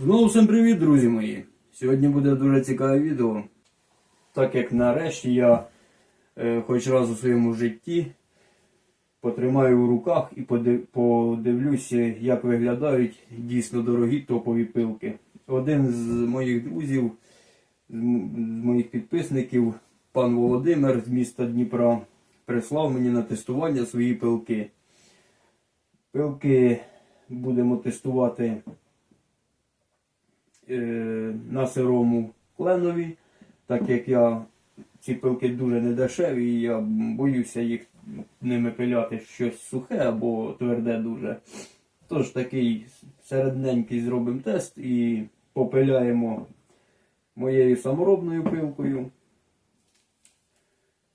Знову всім привіт, друзі мої! Сьогодні буде дуже цікаве відео. Так як нарешті я е, хоч раз у своєму житті потримаю в руках і подив- подивлюся, як виглядають дійсно дорогі топові пилки. Один з моїх друзів, з моїх підписників, пан Володимир з міста Дніпра, прислав мені на тестування свої пилки. Пилки будемо тестувати на сирому кленові, так як я ці пилки дуже недешеві, і я боюся їх ними пиляти щось сухе або тверде дуже. Тож такий середненький зробимо тест і попиляємо моєю саморобною пилкою.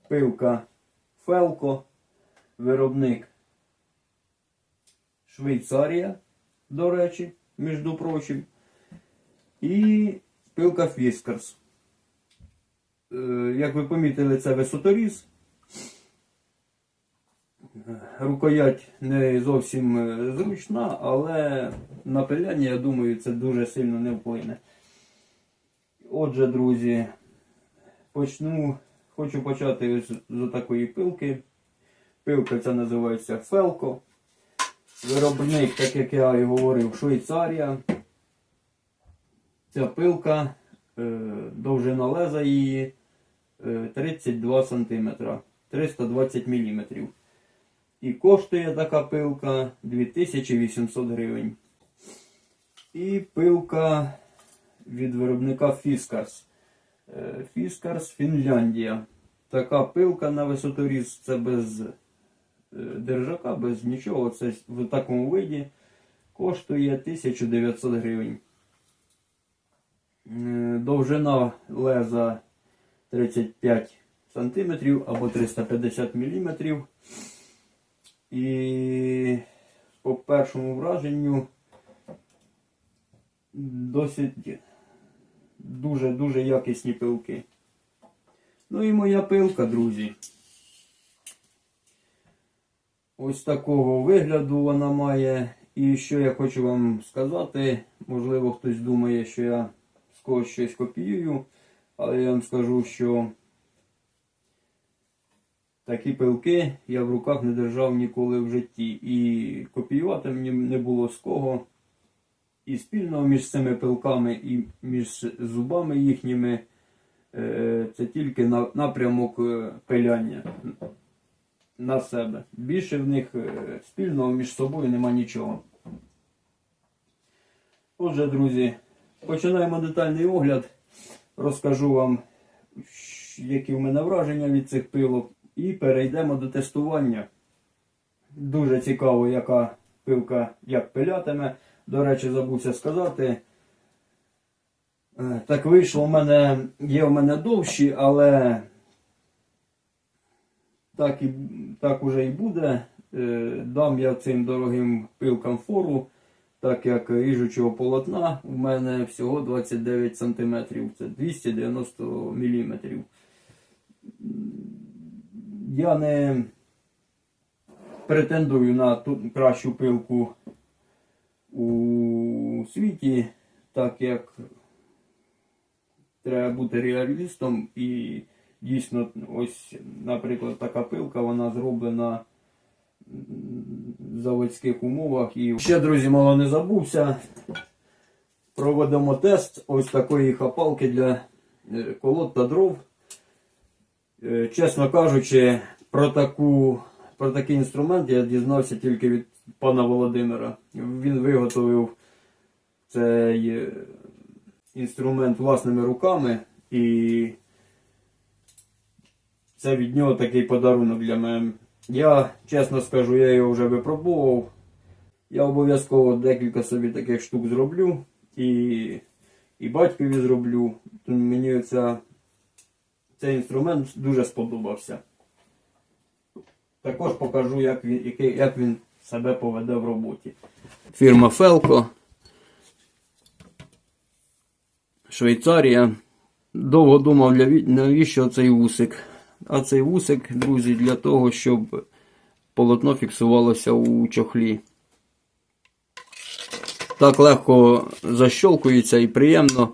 Пилка Фелко, виробник Швейцарія, до речі, між прочим. І пилка Фіскарс. Е, Як ви помітили, це висоторіз. Рукоять не зовсім е, зручна, але на пиляння, я думаю, це дуже сильно не вплине. Отже, друзі, почну, хочу почати з, з такої пилки. Пилка ця називається Фелко. Виробник, так як я і говорив, Швейцарія. Ця пилка, е, довжина леза її е, 32 см, 320 мм. І коштує така пилка 2800 гривень. І пилка від виробника Fiskars. Е, Fiskars Фінляндія. Така пилка на висоторіз, це без е, держака, без нічого. Це в такому виді коштує 1900 гривень. Е, Довжина леза 35 см або 350 мм. І по першому враженню досить дуже-дуже якісні пилки. Ну і моя пилка, друзі. Ось такого вигляду вона має. І що я хочу вам сказати, можливо, хтось думає, що я когось щось копіюю, але я вам скажу, що такі пилки я в руках не держав ніколи в житті. І копіювати мені не було з кого. І спільного між цими пилками і між зубами їхніми е, це тільки напрямок е, пиляння на себе. Більше в них е, спільного між собою нема нічого. Отже, друзі, починаємо детальний огляд. Розкажу вам, які в мене враження від цих пилок, і перейдемо до тестування. Дуже цікаво, яка пилка як пилятиме. До речі, забувся сказати. Е, Так вийшло, у мене є в мене довші, але так, і, так уже і буде. Е, Дам я цим дорогим пилкам фору, так як ріжучого полотна у мене всього 29 см, це 290 мм. Я не претендую на ту кращу пилку у світі, так як треба бути реалістом і дійсно ось, наприклад, така пилка, вона зроблена заводських умовах. І ще, друзі, мало не забувся. Проведемо тест ось такої хапалки для е, колод та дров. Е, Чесно кажучи, про таку, про такий інструмент я дізнався тільки від пана Володимира. Він виготовив цей е, інструмент власними руками, і це від нього такий подарунок для мене. Я, чесно скажу, я його вже випробував. Я обов'язково декілька собі таких штук зроблю і, і батькові зроблю. Мені оця, цей інструмент дуже сподобався. Також покажу, як він, який, як він себе поведе в роботі. Фірма Felco. Швейцарія. Довго думав, навіщо цей вусик. А цей вусик, друзі, для того, щоб полотно фіксувалося у чохлі. так легко защолкується і приємно,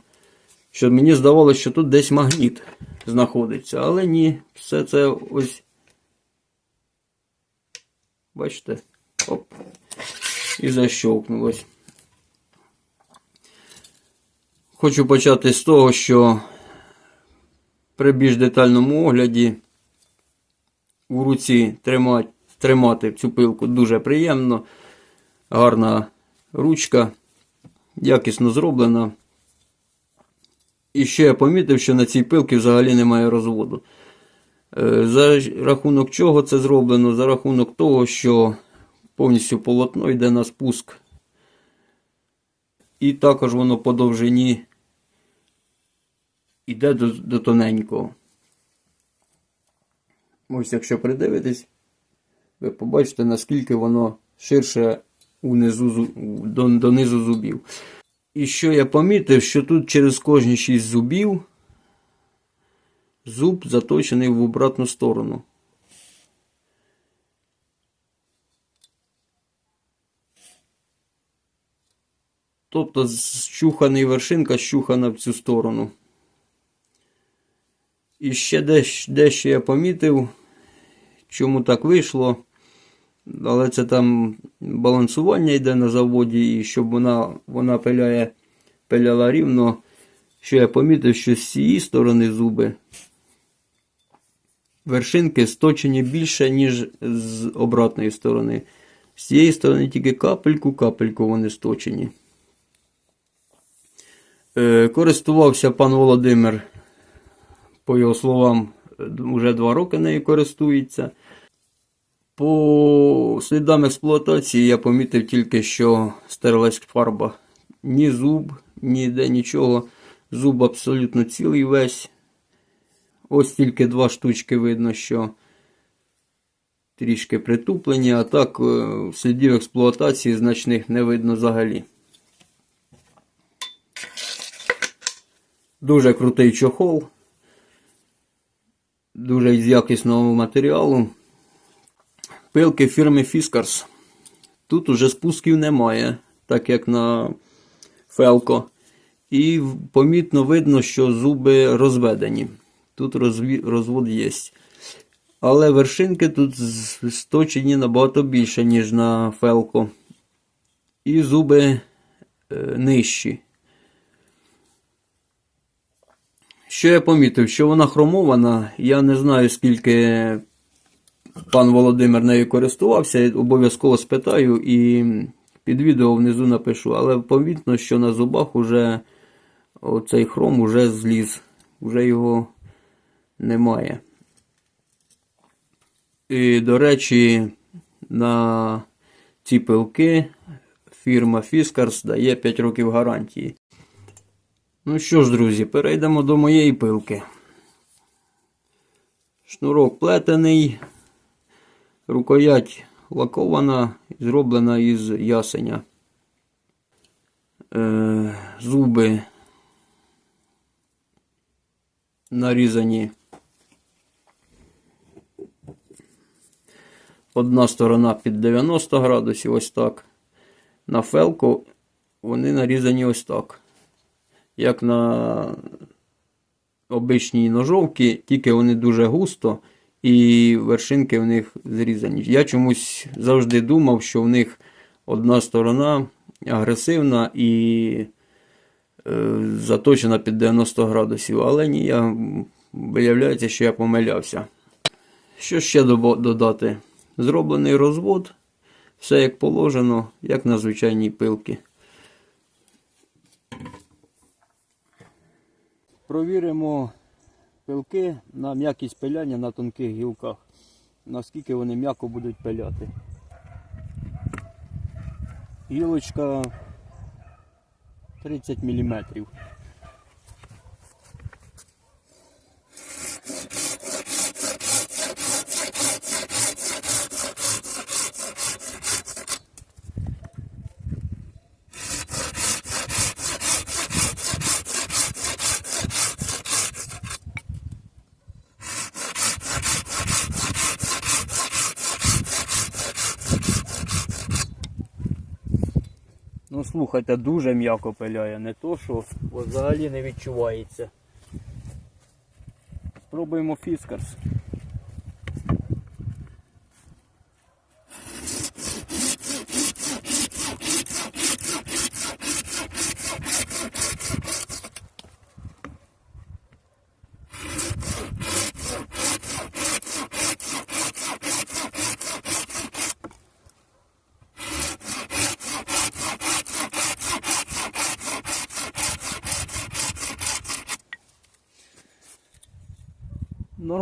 що мені здавалося, що тут десь магніт знаходиться. Але ні, все це ось. Бачите? Оп. І защолкнулось. Хочу почати з того, що при більш детальному огляді у руці тримати, тримати цю пилку дуже приємно. Гарна ручка, якісно зроблена. І ще я помітив, що на цій пилці взагалі немає розводу. Е, За рахунок чого це зроблено? За рахунок того, що повністю полотно йде на спуск. І також воно по довжині йде до, до тоненького. Ось якщо придивитись, ви побачите, наскільки воно ширше унизу, до, донизу зубів. І що я помітив, що тут через кожні 6 зубів зуб заточений в обратну сторону. Тобто щуханий вершинка щухана в цю сторону. І ще дещ- дещо я помітив, чому так вийшло. Але це там балансування йде на заводі, і щоб вона, вона пиляє, пиляла рівно. Що я помітив, що з цієї сторони зуби вершинки сточені більше, ніж з обратної сторони. З цієї сторони тільки капельку-капельку вони сточені. Е, користувався пан Володимир, по його словам, вже два роки нею користується. По слідам експлуатації я помітив тільки, що стерлась фарба. Ні зуб, ніде нічого. Зуб абсолютно цілий весь. Ось тільки два штучки видно, що трішки притуплені, а так е, слідів експлуатації значних не видно взагалі. Дуже крутий чохол. Дуже з якісного матеріалу. Пилки фірми Fiskars. Тут уже спусків немає, так як на Felco. І помітно видно, що зуби розведені. Тут розвод є. Але вершинки тут сточені набагато більше, ніж на Felco. І зуби е, нижчі. Що я помітив, що вона хромована, я не знаю, скільки пан Володимир нею користувався, обов'язково спитаю і під відео внизу напишу. Але помітно, що на зубах уже оцей хром уже зліз, вже його немає. І, до речі, на ці пилки фірма Fiskars дає 5 років гарантії. Ну що ж, друзі, перейдемо до моєї пилки. Шнурок плетений, рукоять лакована, зроблена із ясеня. Е, зуби нарізані. Одна сторона під 90 градусів, ось так. На фелку вони нарізані ось так. Як на обичній ножовці, тільки вони дуже густо і вершинки в них зрізані. Я чомусь завжди думав, що в них одна сторона агресивна і е, заточена під 90 градусів. Але ні, я, виявляється, що я помилявся. Що ще додати? Зроблений розвод, все як положено, як на звичайній пилки. Провіримо пилки на м'якість пиляння на тонких гілках. Наскільки вони м'яко будуть пиляти. Гілочка 30 мм. Ну, слухайте, дуже м'яко пиляє, не то що взагалі не відчувається. Спробуємо фіскарс.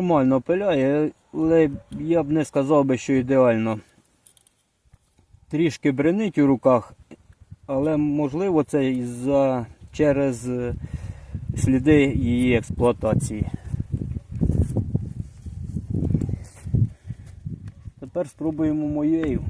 Нормально пиляє, але я б не сказав би, що ідеально. Трішки бренить у руках, але можливо це із-за через е, сліди її експлуатації. Тепер спробуємо моєю.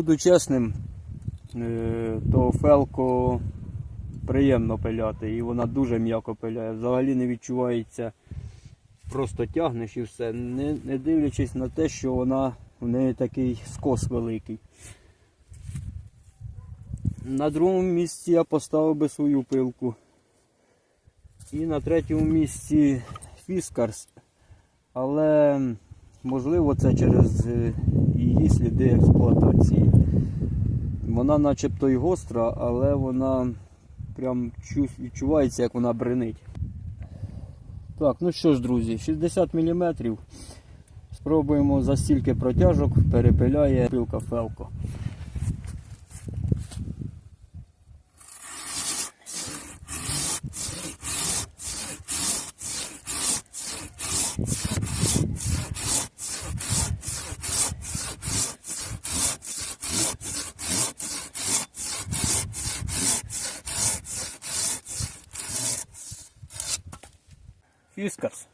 Буду чесним, е, то фелко приємно пиляти і вона дуже м'яко пиляє. Взагалі не відчувається, просто тягнеш і все, не, не дивлячись на те, що вона в неї такий скос великий. На другому місці я поставив би свою пилку. І на третьому місці Фіскарс. Але можливо це через е, сліди експлуатації. Вона начебто й гостра, але вона прям відчувається, як вона бренить. Так, ну що ж, друзі, 60 мм. Спробуємо за стільки протяжок перепиляє пилка Фелко. Фіскарс.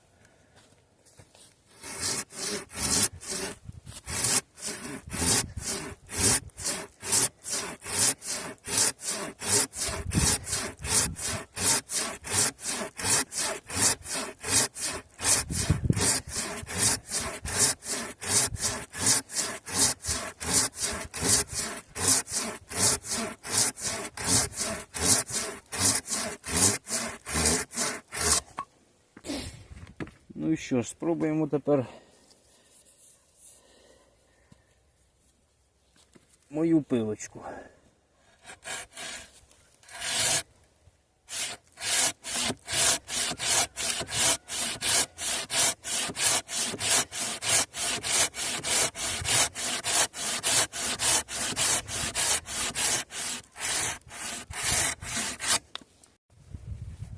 Ну і що ж, спробуємо тепер мою пилочку.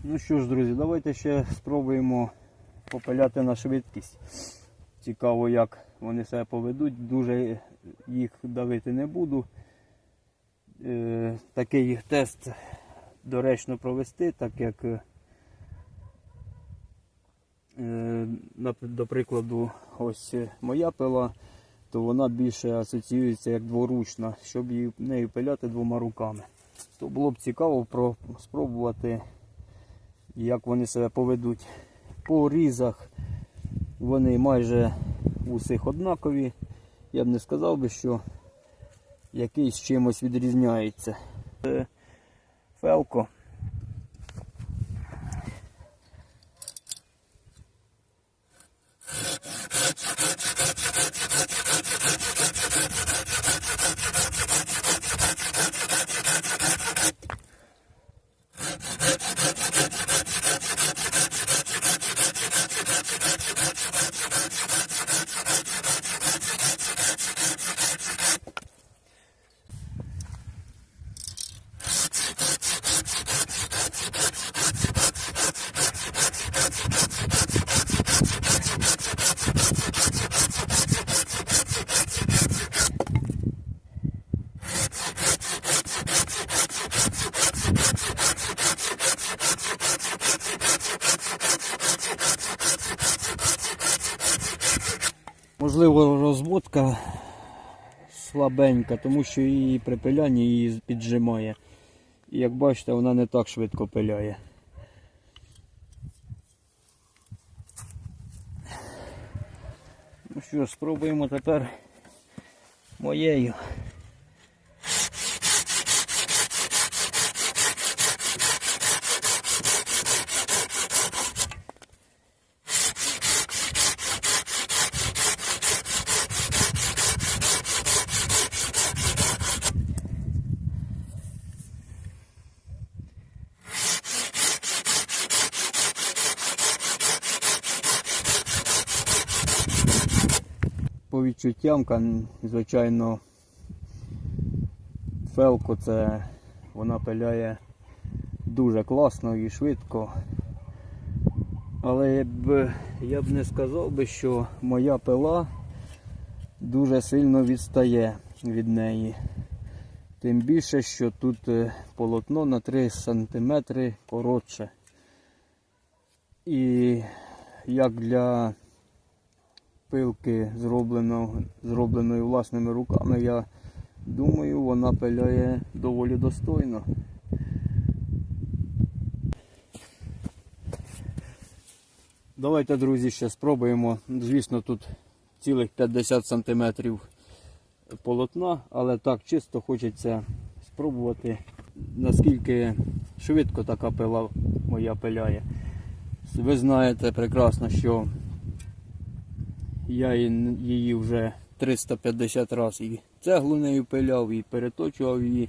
Ну що ж, друзі, давайте ще спробуємо попиляти на швидкість. Цікаво, як вони себе поведуть. Дуже їх давити не буду. Е, такий тест доречно провести, так як, е, до прикладу, ось моя пила, то вона більше асоціюється як дворучна, щоб її нею пиляти двома руками. То було б цікаво спробувати, як вони себе поведуть. По різах вони майже у всіх однакові. Я б не сказав би, що якийсь чимось відрізняється. Це Фелко. Можливо, слабенька, тому що її при пилянні її піджимає. І як бачите, вона не так швидко пиляє. Ну що спробуємо тепер моєю. По відчуттям, звичайно, фелко це вона пиляє дуже класно і швидко. Але я б, я б не сказав би, що моя пила дуже сильно відстає від неї. Тим більше, що тут е, полотно на 3 см коротше. І як для пилки зроблено, зробленої власними руками, я думаю, вона пиляє доволі достойно. Давайте, друзі, ще спробуємо. Звісно, тут цілих 50 см полотна, але так чисто хочеться спробувати, наскільки швидко така пила моя пиляє. Ви знаєте прекрасно, що я її- вже 350 разів і цеглу нею пиляв, і переточував її.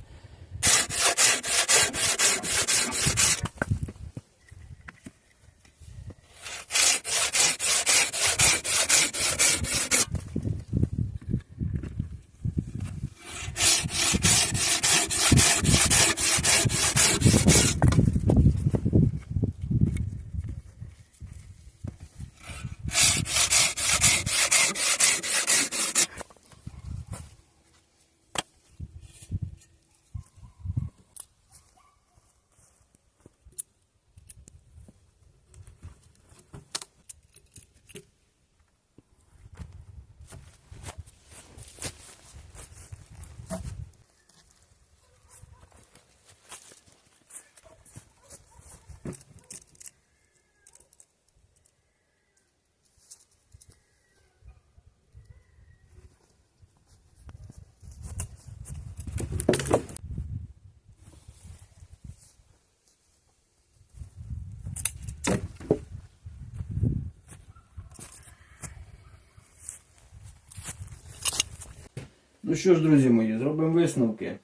Ну що ж, друзі мої, зробимо висновки.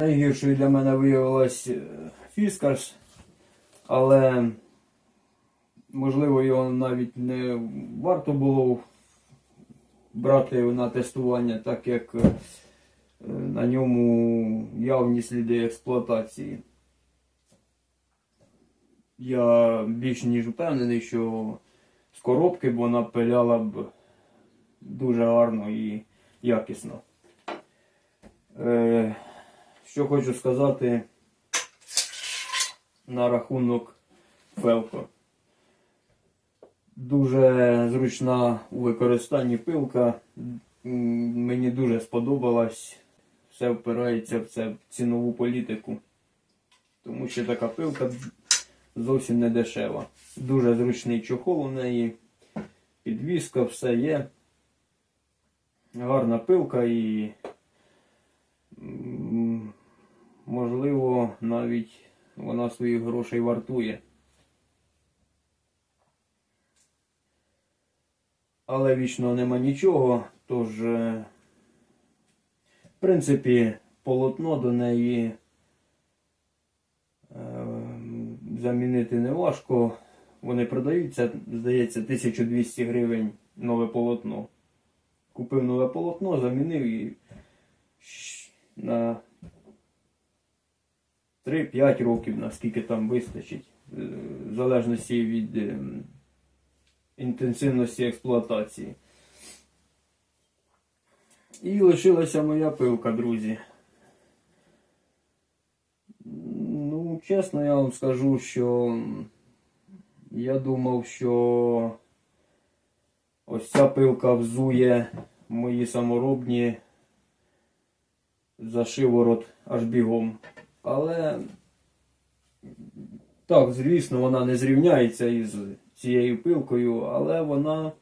Найгіршою для мене виявилась е, фіскарс, але можливо його навіть не варто було брати на тестування, так як е, на ньому явні сліди експлуатації. Я більш ніж впевнений, що з коробки б вона пиляла б дуже гарно і якісно. Е, що хочу сказати на рахунок Фелко. Дуже зручна у використанні пилка. Мені дуже сподобалась. Все впирається в це цінову політику. Тому що така пилка зовсім не дешева. Дуже зручний чохол у неї, підвіска, все є. Гарна пилка і можливо, навіть вона своїх грошей вартує. Але вічно нема нічого, тож, е, в принципі, полотно до неї е, замінити не важко. Вони продаються, здається, 1200 гривень нове полотно. Купив нове полотно, замінив і на 3-5 років, наскільки там вистачить, е, в залежності від е, інтенсивності експлуатації. І лишилася моя пилка, друзі. Ну, чесно, я вам скажу, що я думав, що Ось ця пилка взує мої саморобні за шиворот аж бігом. Але так, звісно, вона не зрівняється із цією пилкою, але вона,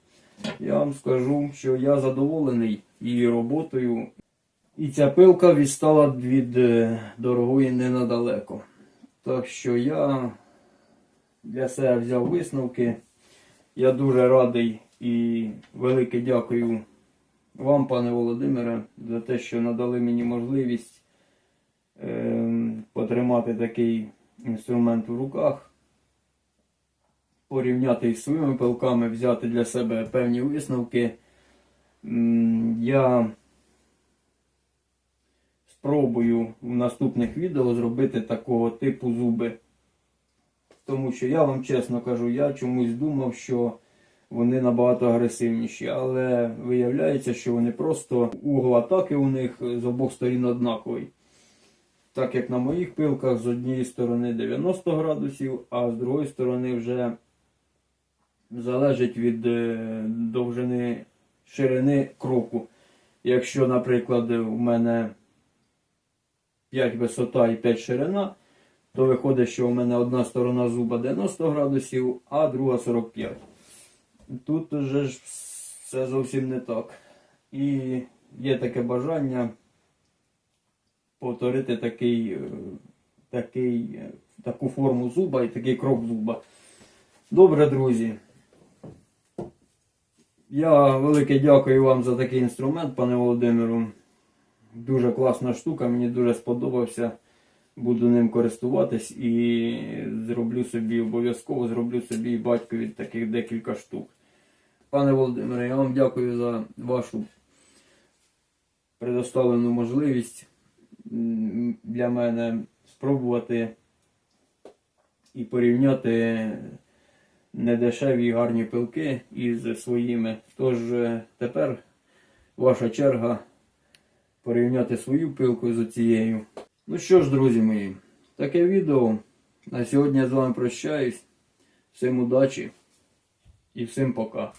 я вам скажу, що я задоволений її роботою. І ця пилка відстала від е, дорогої не надалеко. Так що я для себе взяв висновки. Я дуже радий і велике дякую вам, пане Володимире, за те, що надали мені можливість е, потримати такий інструмент у руках, порівняти із своїми пилками, взяти для себе певні висновки. Я спробую в наступних відео зробити такого типу зуби. Тому що я вам чесно кажу, я чомусь думав, що вони набагато агресивніші, але виявляється, що вони просто угол атаки у них з обох сторін однаковий. Так як на моїх пилках з однієї сторони 90 градусів, а з другої сторони вже залежить від е, довжини ширини кроку. Якщо, наприклад, у мене 5 висота і 5 ширина, то виходить, що у мене одна сторона зуба 90 градусів, а друга 45. Тут вже ж все зовсім не так. І є таке бажання повторити такий, е, такий, е, таку форму зуба і такий крок зуба. Добре, друзі. Я велике дякую вам за такий інструмент, пане Володимиру. Дуже класна штука, мені дуже сподобався. Буду ним користуватись і зроблю собі обов'язково зроблю собі батькові таких декілька штук. Пане Володимире, я вам дякую за вашу предоставлену можливість для мене спробувати і порівняти недешеві гарні пилки із своїми. Тож е, тепер ваша черга порівняти свою пилку з цією. Ну що ж, друзі мої, таке відео. На сьогодні я з вами прощаюсь. Всім удачі і всім пока.